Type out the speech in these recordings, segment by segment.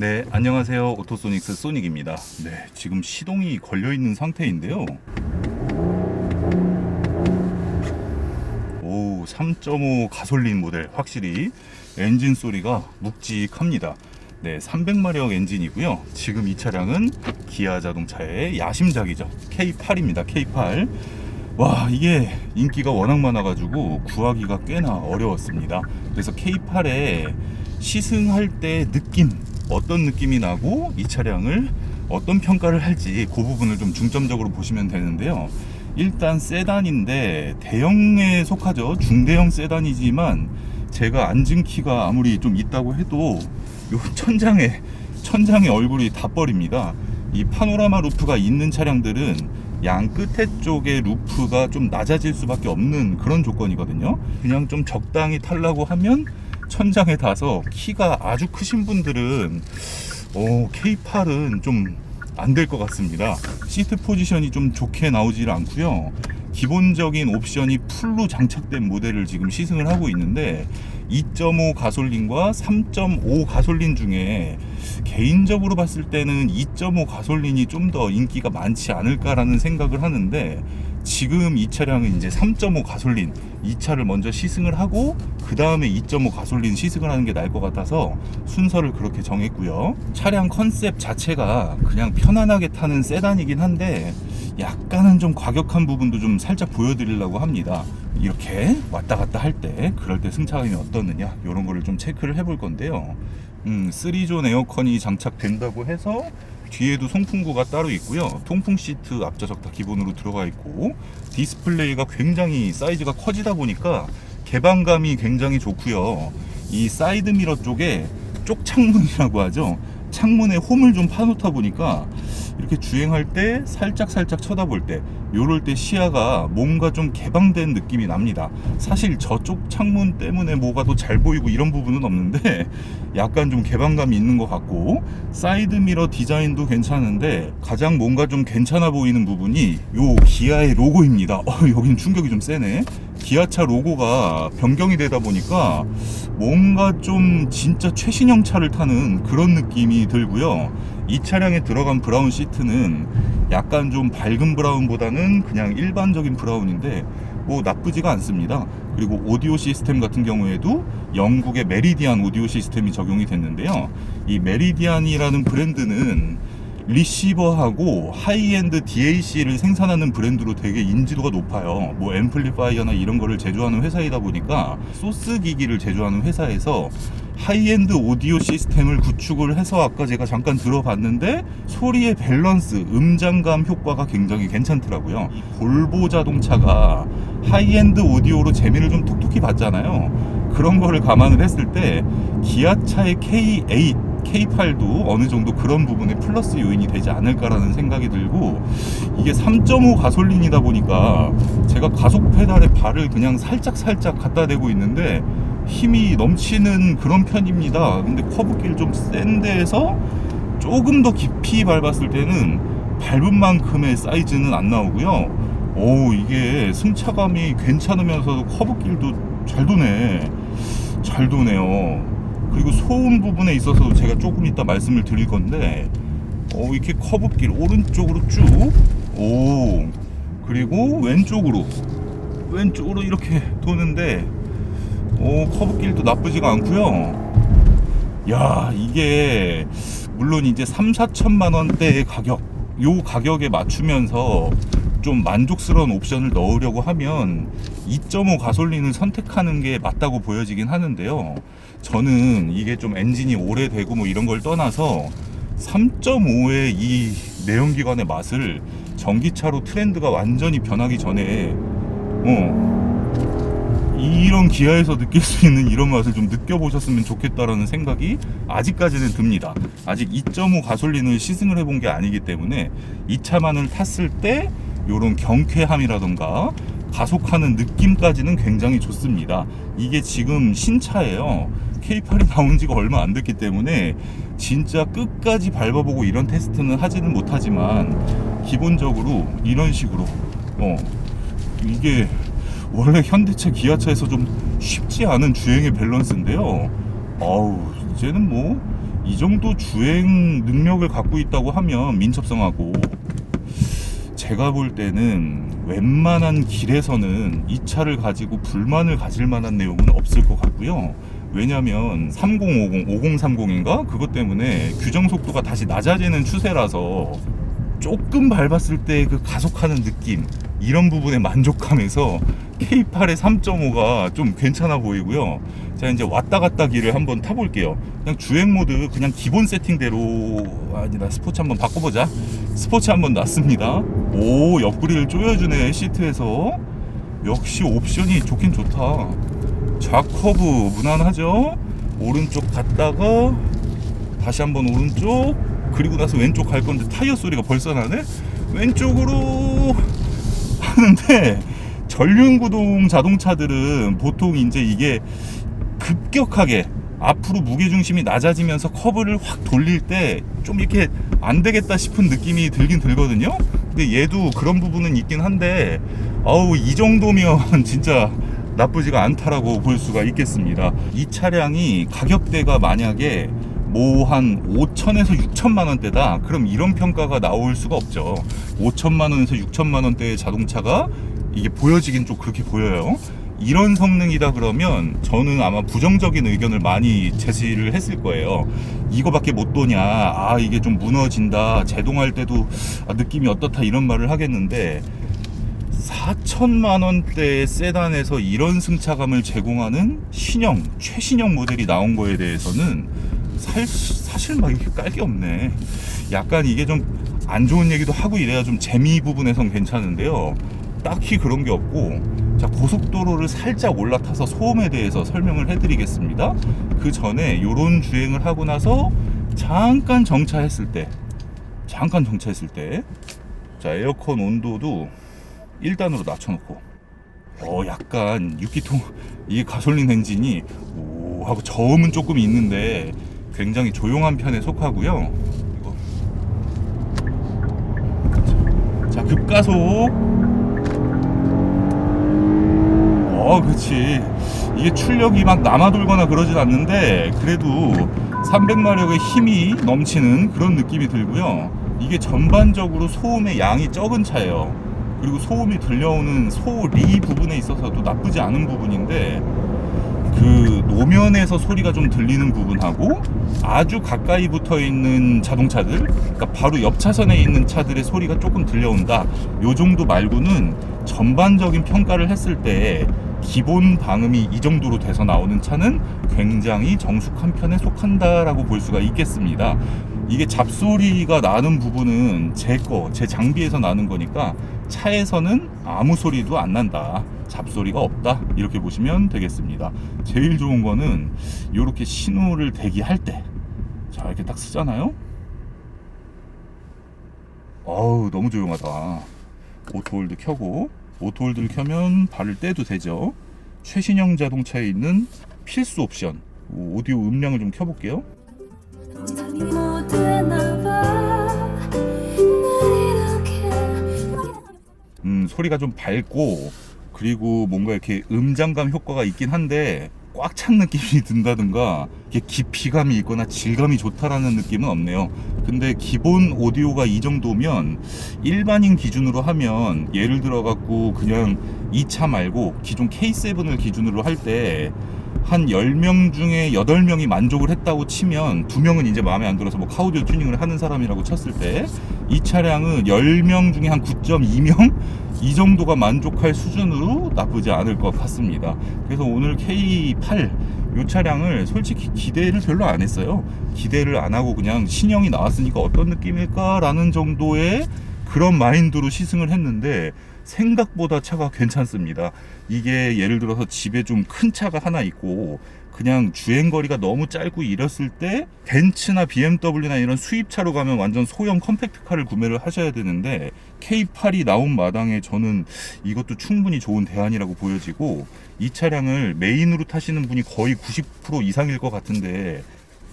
네, 안녕하세요. 오토소닉스 소닉입니다. 네, 지금 시동이 걸려 있는 상태인데요. 오, 3.5 가솔린 모델 확실히 엔진 소리가 묵직합니다. 네, 300마력 엔진이고요. 지금 이 차량은 기아 자동차의 야심작이죠. K8입니다. K8. 와, 이게 인기가 워낙 많아가지고 구하기가 꽤나 어려웠습니다. 그래서 K8에 시승할 때 느낌, 어떤 느낌이 나고 이 차량을 어떤 평가를 할지 그 부분을 좀 중점적으로 보시면 되는데요. 일단 세단인데 대형에 속하죠. 중대형 세단이지만 제가 앉은 키가 아무리 좀 있다고 해도 요 천장에 천장에 얼굴이 다 뻘입니다. 이 파노라마 루프가 있는 차량들은 양 끝에 쪽의 루프가 좀 낮아질 수밖에 없는 그런 조건이거든요. 그냥 좀 적당히 타려고 하면 천장에 닿아서 키가 아주 크신 분들은 어, K8은 좀 안 될 것 같습니다. 시트 포지션이 좀 좋게 나오질 않고요. 기본적인 옵션이 풀로 장착된 모델을 지금 시승을 하고 있는데 2.5 가솔린과 3.5 가솔린 중에 개인적으로 봤을 때는 2.5 가솔린이 좀 더 인기가 많지 않을까라는 생각을 하는데 지금 이 차량은 이제 3.5 가솔린 이 차를 먼저 시승을 하고 그 다음에 2.5 가솔린 시승을 하는 게 나을 것 같아서 순서를 그렇게 정했고요. 차량 컨셉 자체가 그냥 편안하게 타는 세단이긴 한데 약간은 좀 과격한 부분도 좀 살짝 보여드리려고 합니다. 이렇게 왔다 갔다 할 때 그럴 때 승차감이 어떻느냐 이런 거를 좀 체크를 해볼 건데요. 음, 3존 에어컨이 장착된다고 해서 뒤에도 송풍구가 따로 있고요. 통풍 시트 앞좌석 다 기본으로 들어가 있고 디스플레이가 굉장히 사이즈가 커지다 보니까 개방감이 굉장히 좋고요. 이 사이드 미러 쪽에 쪽 창문이라고 하죠. 창문에 홈을 좀 파놓다 보니까 이렇게 주행할 때 살짝 살짝 쳐다볼 때 요럴 때 시야가 뭔가 좀 개방된 느낌이 납니다. 사실 저쪽 창문 때문에 뭐가 더 잘 보이고 이런 부분은 없는데 약간 좀 개방감이 있는 것 같고 사이드 미러 디자인도 괜찮은데 가장 뭔가 좀 괜찮아 보이는 부분이 요 기아의 로고입니다. 어, 여긴 충격이 좀 세네. 기아차 로고가 변경이 되다 보니까 뭔가 좀 진짜 최신형 차를 타는 그런 느낌이 들고요. 이 차량에 들어간 브라운 시트는 약간 좀 밝은 브라운보다는 그냥 일반적인 브라운인데 뭐 나쁘지가 않습니다. 그리고 오디오 시스템 같은 경우에도 영국의 메리디안 오디오 시스템이 적용이 됐는데요. 이 메리디안이라는 브랜드는 리시버하고 하이엔드 DAC를 생산하는 브랜드로 되게 인지도가 높아요. 뭐 앰플리파이어나 이런 거를 제조하는 회사이다 보니까 소스 기기를 제조하는 회사에서 하이엔드 오디오 시스템을 구축을 해서 아까 제가 잠깐 들어봤는데 소리의 밸런스, 음장감 효과가 굉장히 괜찮더라고요. 이 볼보 자동차가 하이엔드 오디오로 재미를 좀 톡톡히 봤잖아요. 그런 거를 감안을 했을 때 기아차의 K8 K8도 어느 정도 그런 부분에 플러스 요인이 되지 않을까라는 생각이 들고 이게 3.5 가솔린이다 보니까 제가 가속 페달에 발을 그냥 살짝 살짝 갖다 대고 있는데 힘이 넘치는 그런 편입니다. 근데 커브길 좀 센 데에서 조금 더 깊이 밟았을 때는 밟은 만큼의 사이즈는 안 나오고요. 오 이게 승차감이 괜찮으면서도 커브길도 잘 도네. 잘 도네요. 그리고 소음 부분에 있어서도 제가 조금 이따 말씀을 드릴 건데 어, 이렇게 커브길 오른쪽으로 쭉 오 그리고 왼쪽으로 왼쪽으로 이렇게 도는데 오 커브길도 나쁘지가 않고요. 야 이게 물론 이제 3, 4천만 원대의 가격 요 가격에 맞추면서 좀 만족스러운 옵션을 넣으려고 하면 2.5 가솔린을 선택하는 게 맞다고 보여지긴 하는데요. 저는 이게 좀 엔진이 오래되고 뭐 이런 걸 떠나서 3.5의 이 내연기관의 맛을 전기차로 트렌드가 완전히 변하기 전에 어 이런 기아에서 느낄 수 있는 이런 맛을 좀 느껴보셨으면 좋겠다라는 생각이 아직까지는 듭니다. 아직 2.5 가솔린을 시승을 해본 게 아니기 때문에 이 차만을 탔을 때 이런 경쾌함이라던가 가속하는 느낌까지는 굉장히 좋습니다. 이게 지금 신차예요. K8이 나온 지가 얼마 안 됐기 때문에 진짜 끝까지 밟아보고 이런 테스트는 하지는 못하지만 기본적으로 이런 식으로 어 이게 원래 현대차 기아차에서 좀 쉽지 않은 주행의 밸런스인데요. 어우 이제는 뭐 이 정도 주행 능력을 갖고 있다고 하면 민첩성하고 제가 볼 때는 웬만한 길에서는 이 차를 가지고 불만을 가질 만한 내용은 없을 것 같고요. 왜냐면 3050, 5030인가? 그것 때문에 규정 속도가 다시 낮아지는 추세라서 조금 밟았을 때 그 가속하는 느낌 이런 부분에 만족하면서 K8의 3.5가 좀 괜찮아 보이고요. 자 이제 왔다 갔다 길을 한번 타볼게요. 그냥 주행 모드 그냥 기본 세팅대로 아니다 스포츠 한번 바꿔보자. 스포츠 한번 놨습니다. 오 옆구리를 조여주네 시트에서 역시 옵션이 좋긴 좋다. 좌커브 무난하죠? 오른쪽 갔다가 다시 한번 오른쪽 그리고 나서 왼쪽 갈 건데 타이어 소리가 벌써 나네? 왼쪽으로 하는데 전륜구동 자동차들은 보통 이제 이게 급격하게 앞으로 무게중심이 낮아지면서 커브를 확 돌릴 때 좀 이렇게 안 되겠다 싶은 느낌이 들긴 들거든요. 근데 얘도 그런 부분은 있긴 한데 어우 이 정도면 진짜 나쁘지가 않다라고 볼 수가 있겠습니다. 이 차량이 가격대가 만약에 뭐한 5천에서 6천만 원대다. 그럼 이런 평가가 나올 수가 없죠. 5천만 원에서 6천만 원대의 자동차가 이게 보여지긴 좀 그렇게 보여요. 이런 성능이다 그러면 저는 아마 부정적인 의견을 많이 제시를 했을 거예요. 이거밖에 못 도냐. 아, 이게 좀 무너진다. 제동할 때도 아, 느낌이 어떻다. 이런 말을 하겠는데 4천만 원대의 세단에서 이런 승차감을 제공하는 신형, 최신형 모델이 나온 거에 대해서는 살, 사실 막 이렇게 깔 게 없네. 약간 이게 좀 안 좋은 얘기도 하고 이래야 좀 재미 부분에선 괜찮은데요. 딱히 그런 게 없고, 자, 고속도로를 살짝 올라타서 소음에 대해서 설명을 해드리겠습니다. 그 전에 요런 주행을 하고 나서 잠깐 정차했을 때, 잠깐 정차했을 때, 자, 에어컨 온도도 1단으로 낮춰놓고 어 약간 6기통 이게 가솔린 엔진이 오 하고 저음은 조금 있는데 굉장히 조용한 편에 속하고요 자 급가속 어 그렇지. 이게 출력이 막 남아돌거나 그러진 않는데 그래도 300마력의 힘이 넘치는 그런 느낌이 들고요. 이게 전반적으로 소음의 양이 적은 차예요. 그리고 소음이 들려오는 소리 부분에 있어서도 나쁘지 않은 부분인데 그 노면에서 소리가 좀 들리는 부분하고 아주 가까이 붙어 있는 자동차들 그러니까 바로 옆 차선에 있는 차들의 소리가 조금 들려온다. 요 정도 말고는 전반적인 평가를 했을 때 기본 방음이 이 정도로 돼서 나오는 차는 굉장히 정숙한 편에 속한다라고 볼 수가 있겠습니다. 이게 잡소리가 나는 부분은 제 거, 제 장비에서 나는 거니까 차에서는 아무 소리도 안 난다. 잡소리가 없다. 이렇게 보시면 되겠습니다. 제일 좋은 거는 이렇게 신호를 대기할 때. 자, 이렇게 딱 쓰잖아요. 어우, 너무 조용하다. 오토홀드 켜고, 오토홀드를 켜면 발을 떼도 되죠. 최신형 자동차에 있는 필수 옵션. 오, 오디오 음량을 좀 켜볼게요. 음, 소리가 좀 밝고 그리고 뭔가 이렇게 음장감 효과가 있긴 한데 꽉 찬 느낌이 든다든가 이게 깊이감이 있거나 질감이 좋다라는 느낌은 없네요. 근데 기본 오디오가 이 정도면 일반인 기준으로 하면 예를 들어 갖고 그냥 이 차 말고 기존 K7을 기준으로 할때 한 10명 중에 8명이 만족을 했다고 치면 2명은 이제 마음에 안 들어서 뭐 카우디오 튜닝을 하는 사람이라고 쳤을 때 이 차량은 10명 중에 한 9.2명 이 정도가 만족할 수준으로 나쁘지 않을 것 같습니다. 그래서 오늘 K8 이 차량을 솔직히 기대를 별로 안 했어요. 기대를 안 하고 그냥 신형이 나왔으니까 어떤 느낌일까라는 정도의 그런 마인드로 시승을 했는데 생각보다 차가 괜찮습니다. 이게 예를 들어서 집에 좀 큰 차가 하나 있고 그냥 주행 거리가 너무 짧고 이랬을 때 벤츠나 BMW나 이런 수입차로 가면 완전 소형 컴팩트카를 구매를 하셔야 되는데 K8이 나온 마당에 저는 이것도 충분히 좋은 대안이라고 보여지고 이 차량을 메인으로 타시는 분이 거의 90% 이상일 것 같은데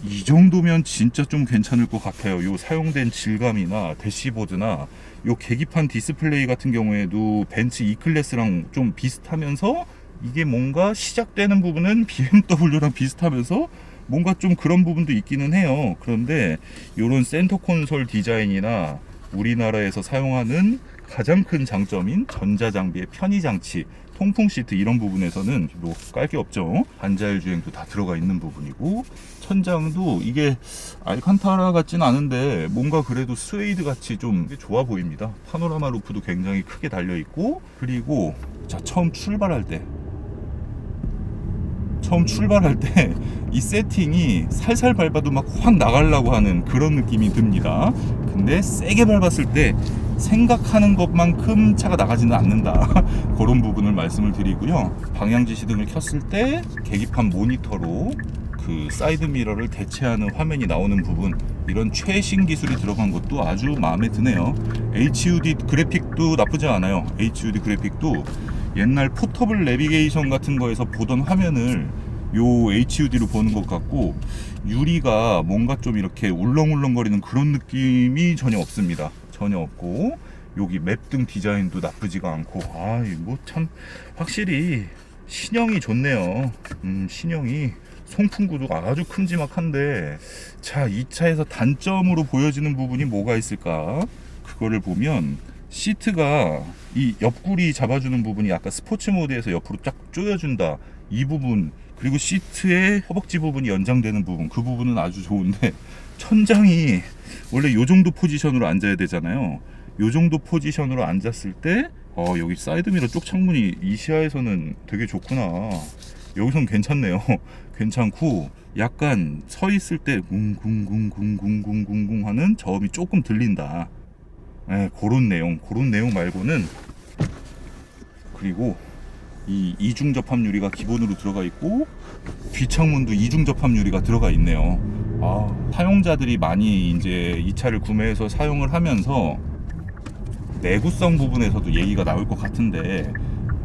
이 정도면 진짜 좀 괜찮을 것 같아요. 요 사용된 질감이나 대시보드나 요 계기판 디스플레이 같은 경우에도 벤츠 E 클래스랑 좀 비슷하면서 이게 뭔가 시작되는 부분은 BMW랑 비슷하면서 뭔가 좀 그런 부분도 있기는 해요. 그런데 이런 센터 콘솔 디자인이나 우리나라에서 사용하는 가장 큰 장점인 전자장비의 편의 장치, 통풍 시트 이런 부분에서는 뭐 깔 게 없죠. 반자율 주행도 다 들어가 있는 부분이고 천장도 이게 알칸타라 같진 않은데 뭔가 그래도 스웨이드 같이 좀 좋아 보입니다. 파노라마 루프도 굉장히 크게 달려 있고 그리고 자 처음 출발할 때 처음 출발할 때 이 세팅이 살살 밟아도 막 확 나가려고 하는 그런 느낌이 듭니다. 근데 세게 밟았을 때 생각하는 것만큼 차가 나가지는 않는다. 말씀을 드리고요. 방향 지시 등을 켰을 때 계기판 모니터로 그 사이드 미러를 대체하는 화면이 나오는 부분 이런 최신 기술이 들어간 것도 아주 마음에 드네요. HUD 그래픽도 나쁘지 않아요. HUD 그래픽도 옛날 포터블 내비게이션 같은 거에서 보던 화면을 요 HUD로 보는 것 같고 유리가 뭔가 좀 이렇게 울렁울렁거리는 그런 느낌이 전혀 없습니다. 전혀 없고 여기 맵등 디자인도 나쁘지가 않고. 아뭐 참 확실히 신형이 좋네요. 음 신형이 송풍 구도가 아주 큼지막한데. 자 이 차에서 단점으로 보여지는 부분이 뭐가 있을까? 그거를 보면 시트가 이 옆구리 잡아주는 부분이 아까 스포츠 모드에서 옆으로 쫙 조여준다. 이 부분 그리고 시트의 허벅지 부분이 연장되는 부분. 그 부분은 아주 좋은데 천장이 원래 요 정도 포지션으로 앉아야 되잖아요 요 정도 포지션으로 앉았을 때 어, 여기 사이드미러 쪽 창문이 이 시야에서는 되게 좋구나. 여기선 괜찮네요. 괜찮고 약간 서 있을 때 뭉궁궁궁궁궁궁 하는 저음이 조금 들린다. 예, 그런 내용, 그런 내용 말고는 그리고 이 이중 접합 유리가 기본으로 들어가 있고 뒷창문도 이중 접합 유리가 들어가 있네요. 아, 사용자들이 많이 이제 이 차를 구매해서 사용을 하면서 내구성 부분에서도 얘기가 나올 것 같은데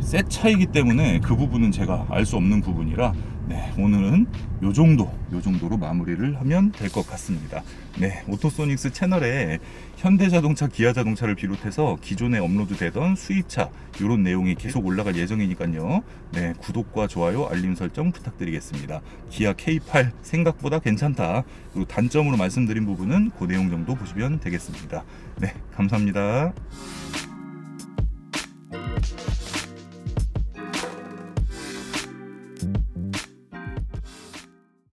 새 차이기 때문에 그 부분은 제가 알 수 없는 부분이라 네, 오늘은 요 정도, 요 정도로 마무리를 하면 될 것 같습니다. 네, 오토소닉스 채널에 현대자동차, 기아자동차를 비롯해서 기존에 업로드되던 수입차 이런 내용이 계속 올라갈 예정이니까요. 네, 구독과 좋아요, 알림 설정 부탁드리겠습니다. 기아 K8 생각보다 괜찮다. 그리고 단점으로 말씀드린 부분은 그 내용 정도 보시면 되겠습니다. 네, 감사합니다.